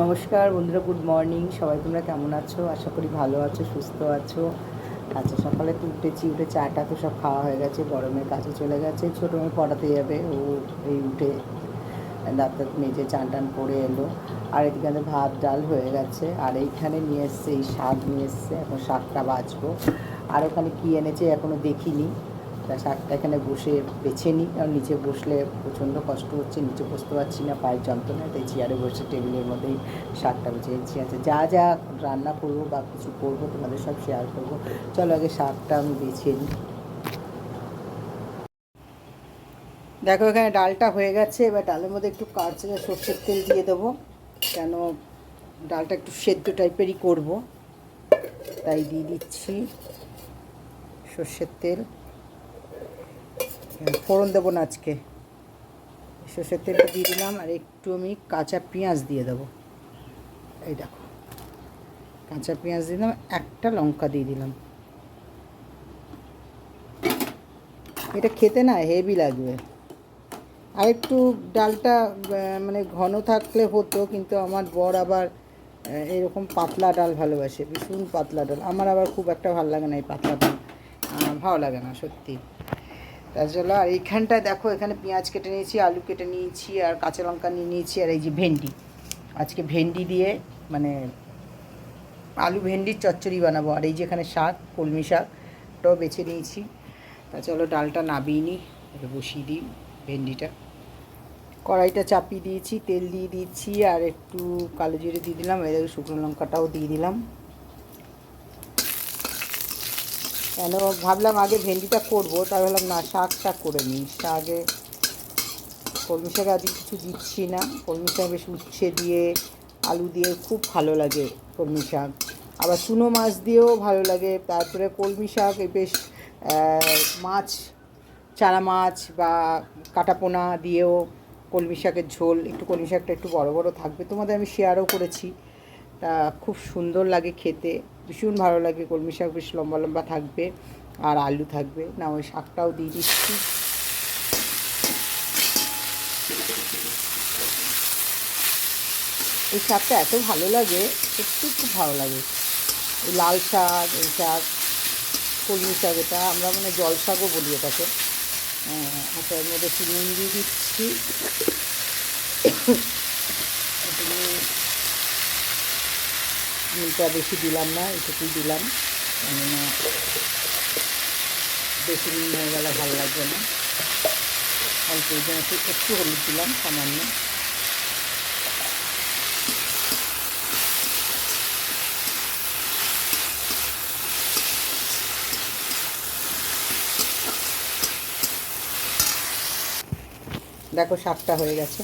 নমস্কার বন্ধুরা good morning সবাই তোমরা কেমন আছো? আশা করি ভালো আছো, সুস্থ আছো। আচ্ছা সকালে তো উঠেছি, উঠে চাটা তো সব খাওয়া হয়ে গেছে, গরমের কাছে চলে গেছে। ছোটো মেয়ে পড়াতে যাবে, ও এই উঠে দাঁত মেজে চান টান করে এলো। আর এদিকে ভাত, ডাল হয়ে গেছে। আর এইখানে নিয়ে এসছে, এই শাক নিয়ে এসছে। এখন শাকটা বাছবো আর ওখানে কী এনেছে এখনও দেখিনি। শাকটা এখানে বসে বেছে নিই কারণ নিচে বসলে প্রচণ্ড কষ্ট হচ্ছে, নিচে বসতে পারছি না, পায়ের যন্ত্রণা তাই চেয়ারে বসে টেবিলের মধ্যেই শাকটা বেছে নিচ্ছি আচ্ছা যা যা রান্না করব বা কিছু করব, তোমাদের সব শেয়ার করব, চলো আগে শাকটা আমি বেছে নিই দেখো, এখানে ডালটা হয়ে গেছে, এবার ডালের মধ্যে একটু কাঁচা সর্ষের তেল দিয়ে দেবো, কেন ডালটা একটু সেদ্ধ টাইপেরই করব। তাই দিয়ে দিচ্ছি সর্ষের তেল। ফোড়ন দেবো না আজকে। সর্ষের তেলটা দিয়ে দিলাম, আর একটু আমি কাঁচা পেঁয়াজ দিয়ে দেবো। এই দেখো, কাঁচা পেঁয়াজ দিলাম, একটা লঙ্কা দিয়ে দিলাম। এটা খেতে না হেভি লাগবে। আর একটু ডালটা মানে ঘন থাকলে হতো, কিন্তু আমার বর আবার এরকম পাতলা ডাল ভালোবাসে, ভীষণ পাতলা ডাল। আমার আবার খুব একটা ভালো লাগে না এই পাতলা ডাল। ভালো লাগে না, সত্যি। তার জন্য আর এইখানটায় দেখো, এখানে পেঁয়াজ কেটে নিয়েছি, আলু কেটে নিয়েছি, আর কাঁচা লঙ্কা নিয়ে নিয়েছি, আর এই যে ভেন্ডি। আজকে ভেন্ডি দিয়ে মানে আলু ভেন্ডির চচ্চড়ি বানাবো। আর এই যে এখানে শাক, কলমি শাকটাও বেছে নিয়েছি। তা চলো, ডালটা নাবিয়ে নিই বসিয়ে দিই ভেন্ডিটা। কড়াইটা চাপিয়ে দিয়েছি, তেল দিয়ে দিচ্ছি আর একটু কালো জিরে দিয়ে দিলাম এদের শুকনো লঙ্কাটাও দিয়ে দিলাম। কেন? ভাবলাম আগে ভেন্ডিটা করব, তাই ভাবলাম না শাক শাক করে নিই। শাকে কলমি শাক আদি কিছু দিচ্ছি না। কলমি শাক বেশ উচ্ছে দিয়ে, আলু দিয়ে খুব ভালো লাগে কলমি শাক। আবার চুনো মাছ দিয়েও ভালো লাগে। তারপরে কলমি শাক এই বেশ মাছ, চারা মাছ বা কাটাপোনা দিয়েও কলমি শাকের ঝোল, একটু কলমি শাকটা একটু বড় বড় থাকবে। তোমাদের আমি শেয়ারও করেছি। তা খুব সুন্দর লাগে খেতে। ভীষণ ভালো লাগে কলমি শাক বেশ লম্বা লম্বা থাকবে আর আলু থাকবে। না ওই শাকটাও দিয়ে দিচ্ছি। এই শাকটা এত ভালো লাগে সত্যি খুব ভালো লাগে। এই লাল শাক এই শাক কলমি শাক এটা আমরা মানে জল শাকও বলি এটাকে। হ্যাঁ, আচ্ছা এর মধ্যে একটু নুন দিয়ে দিচ্ছি। নুনটা বেশি দিলাম না, এটুকুই দিলাম। কেননা বেশি নুন হয়ে গেলে ভালো লাগবে না। অল্প জন্য একটু হলুদ দিলাম, সামান্য। দেখো শাকটা হয়ে গেছে।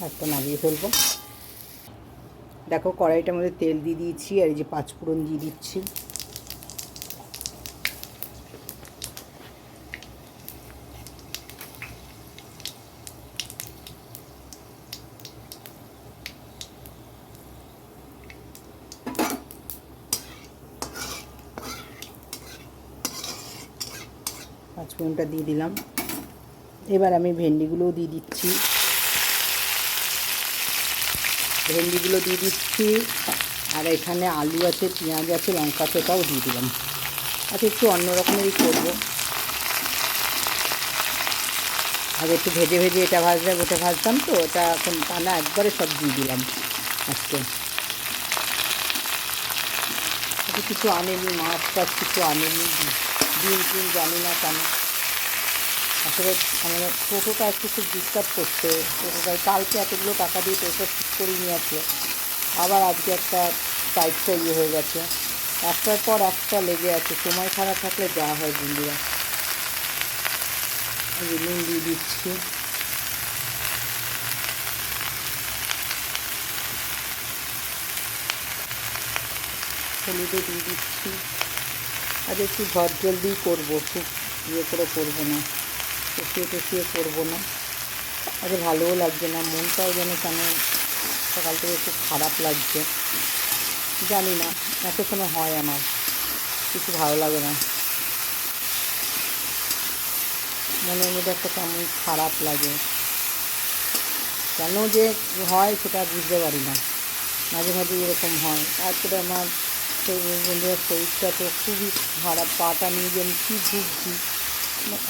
শাকটা নামিয়ে ফেলব। দেখো, কড়াইটার মধ্যে তেল দিয়ে দিয়েছি আর এই যে পাঁচফোড়ন দিয়ে দিচ্ছি। পাঁচফোড়নটা দিয়ে দিলাম। এবার আমি ভেন্ডিগুলোও দিয়ে দিচ্ছি। ভেন্ডিগুলো দিয়ে দিচ্ছি। আর এখানে আলু আছে, পেঁয়াজ আছে, লঙ্কা ওটাও দিয়ে দিলাম। আচ্ছা একটু অন্য রকমেরই করব। আগে একটু ভেজে ভেজে এটা ভাজলাম, ওটা ভাজতাম তো, ওটা এখন টানা একবারে সব দিয়ে দিলাম আজকে। আজকে কিছু আনেনি মাছ টাছ কিছু আনেনি, ডিম টিম জানি না কেন। আসলে আমাদের টোটোটা একটু খুব ডিস্টার্ব করছে। টোটোটায় কালকে এতগুলো টাকা দিয়ে টোটো ঠিক করে নিয়ে আসলো। আবার আজকে একটা টাইপটা ইয়ে হয়ে গেছে। একটার পর একটা লেগে আছে। সময় খারাপ থাকলে যা হয় বন্ধুরা। নুন দিয়ে দিচ্ছি। হলুদও দিয়ে দিচ্ছি। আজ একটু ঝট জলদি করব। খুব ইয়ে করে করব না। কষিয়ে টষিয়ে করব না। আরে ভালোও লাগছে না, মনটাও যেন কেন সকাল থেকে খুব খারাপ লাগছে। জানি না, এত সময় হয় আমার, কিছু ভালো লাগে না। মনের মধ্যে একটা কেমন খারাপ লাগে। কেন যে হয় সেটা বুঝতে পারি না। মাঝে মাঝে এরকম হয়। তারপরে আমার বন্ধুরা শরীরটা তো খুবই খারাপ, পাটা নিয়ে যে আমি কী ভুগছি।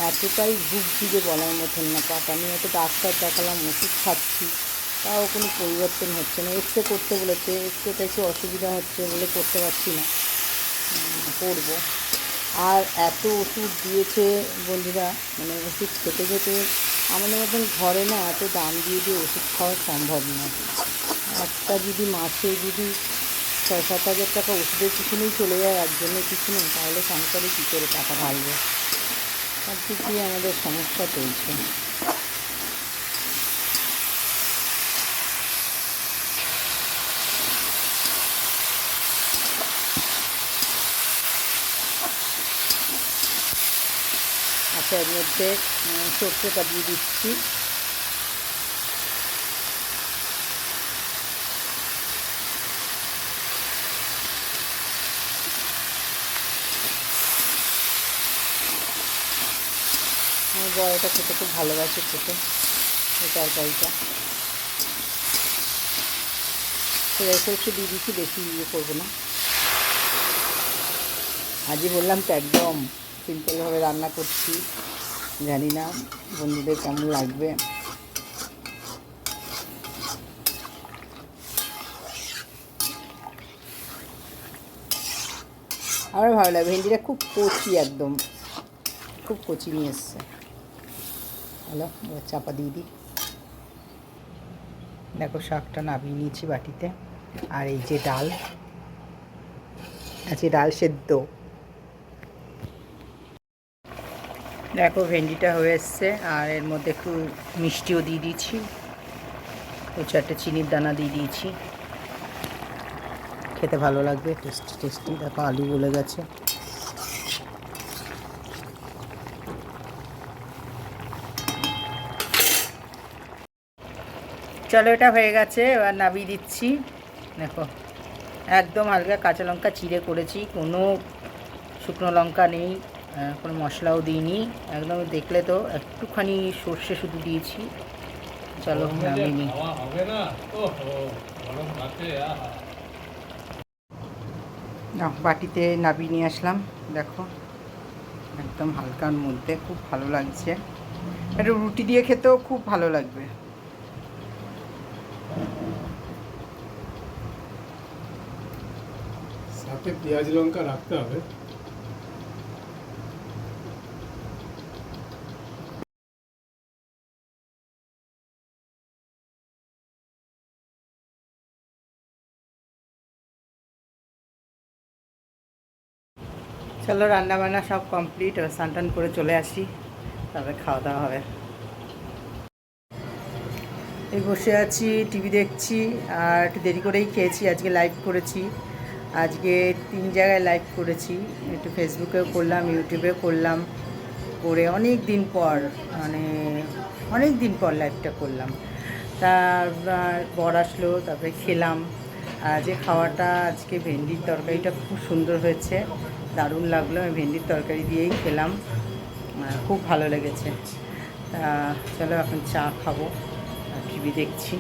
এতটাই ভুগছি বলার মতন না পাটা নিয়ে তো ডাক্তার দেখালাম, ওষুধ খাচ্ছি, তাও কোনো পরিবর্তন হচ্ছে না। এক্সরে করতে বলেছে এক্সরেটা একটু অসুবিধা হচ্ছে বলে করতে পারছি না। করব। আর এত ওষুধ দিয়েছে বন্ধুরা মানে ওষুধ খেতে খেতে আমাদের মতন ঘরে না এত দাম দিয়ে দিয়ে ওষুধ খাওয়া সম্ভব না। একটা যদি মাসে যদি ছয় সাত হাজার টাকা ওষুধের পিছনেই চলে যায় একজনের পিছনে তাহলে সংসারে কী করে টাকা ঢালবে? সব দিক আমাদের সমস্যা চলছে। আচ্ছা এর মধ্যে সর্ষেটা দিয়ে দিচ্ছি। বড়টা খেতে খুব ভালোবাসে খেতে, এই তরকারিটা। তো একটু দিয়ে দিচ্ছি, বেশি ইয়ে করব না। আজই বললাম তো একদম সিম্পলভাবে রান্না করছি। জানি না বন্ধুদের কেমন লাগবে। আমার ভালো লাগে ভেন্ডিটা খুব কচি একদম, খুব কচি নিয়ে এসছে। হ্যালো, এবার চাপা দিয়ে দিই। দেখো, শাকটা নামিয়ে নিয়েছি বাটিতে। আর এই যে ডাল আছে ডাল সেদ্ধ। দেখো, ভেন্ডিটা হয়ে এসছে, আর এর মধ্যে একটু মিষ্টিও দিয়ে দিয়েছি। দু চারটে চিনির দানা দিয়ে দিয়েছি। খেতে ভালো লাগবে, টেস্টি টেস্টি। দেখো, আলু গলে গেছে। চলো এটা হয়ে গেছে। এবার নামিয়ে দিচ্ছি। দেখো একদম হালকা কাঁচা লঙ্কা চিড়ে করেছি। কোনো শুকনো লঙ্কা নেই কোনো মশলাও দিইনি। একদম দেখলে তো একটুখানি সর্ষে শুধু দিয়েছি। চলো নামিয়ে নিই। বাটিতে নামিয়ে নিয়ে আসলাম। দেখো একদম হালকার মধ্যে খুব ভালো লাগছে। এটা রুটি দিয়ে খেতেও খুব ভালো লাগবে। সাথে পেঁয়াজ লঙ্কা রাখতে হবে। চলো রান্না বান্না সব কমপ্লিট এবার স্নান টান করে চলে আসি। তারপরে খাওয়া দাওয়া হবে। এই বসে আছি, টিভি দেখছি, আর একটু দেরি করেই খেয়েছি। আজকে লাইভ করেছি। আজকে তিন জায়গায় লাইভ করেছি। একটু ফেসবুকেও করলাম ইউটিউবেও করলাম, করে অনেক দিন পর মানে অনেক দিন পর লাইভটা করলাম। তারপর বর আসলো, তারপরে খেলাম। আর যে খাওয়াটা আজকে ভেন্ডির তরকারিটা খুব সুন্দর হয়েছে, দারুণ লাগল। আমি ভেন্ডির তরকারি দিয়েই খেলাম। খুব ভালো লেগেছে। তা চলো এখন চা খাব টিভি দেখছি।